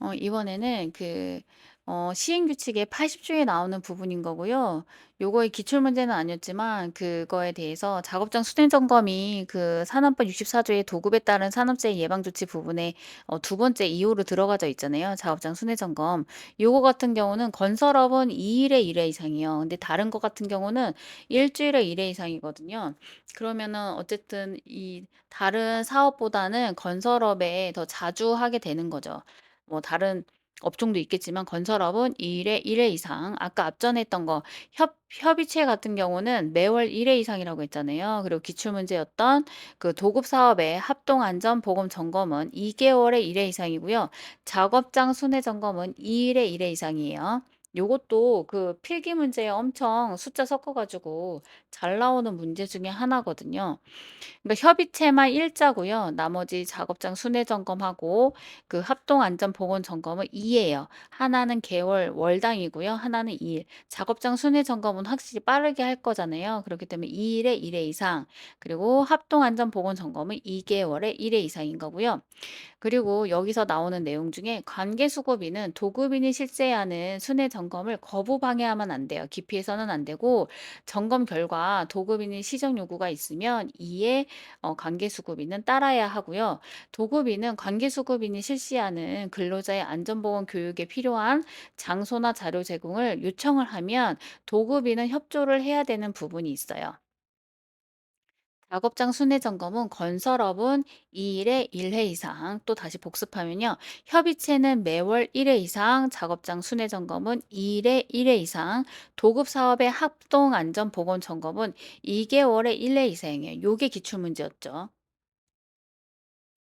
어 이번에는 그 어 시행 규칙의 80 조에 나오는 부분인 거고요. 요거의 기출 문제는 아니었지만 그거에 대해서 작업장 수행 점검이 그 산업법 64 조의 도급에 따른 산업재해 예방 조치 부분에 어두 번째 2 호로 들어가져 있잖아요, 작업장 순회 점검. 요거 같은 경우는 건설업은 2 일에 1회 이상이요. 근데 다른 것 같은 경우는 일 주일에 1회 이상이거든요. 그러면은 어쨌든 이 다른 사업보다는 건설업에 더 자주 하게 되는 거죠. 뭐 다른 업종도 있겠지만 건설업은 2 일에 1회 이상 아까 앞전에 했던 거 협 협의체 같은 경우는 매월 1회 이상이라고 했잖아요. 그리고 기출 문제였던 그 도급 사업의 합동 안전 보건 점검은 2 개월에 1회 이상이고요. 작업장 순회 점검은 2 일에 1회 이상이에요. 요것도 그 필기 문제에 엄청 숫자 섞어 가지고 잘 나오는 문제 중에 하나거든요. 그러니까 협의체만 일자고요. 나머지 작업장 순회 점검하고 그 합동 안전 보건 점검은 2 예요. 하나는 개월 월당이고요. 하나는 2 일. 작업장 순회 점검은 확실히 빠르게 할 거잖아요. 그렇기 때문에 2 일에 1 회 이상, 그리고 합동 안전 보건 점검은 2 개월에 1 회 이상인 거고요. 그리고 여기서 나오는 내용 중에 관계수급인은 도급인이 실시하는 순회 점검 을 거부 방해하면 안 돼요. 기피해서는 안 되고 점검 결과 도급인이 시정 요구가 있으면 이에 어, 관계수급인은 따라야 하고요. 도급인은 관계수급인이 실시하는 근로자의 안전보건 교육에 필요한 장소나 자료 제공을 요청을 하면 도급인은 협조를 해야 되는 부분이 있어요. 작업장 순회 점검은 건설업은 2 일에 1회 이상 또 다시 복습하면요. 협의체는 매월 1회 이상, 작업장 순회 점검은 2 일에 1회 이상, 도급 사업의 합동 안전 보건 점검은 2 개월에 1회 이상이에요. 요게 기출 문제였죠.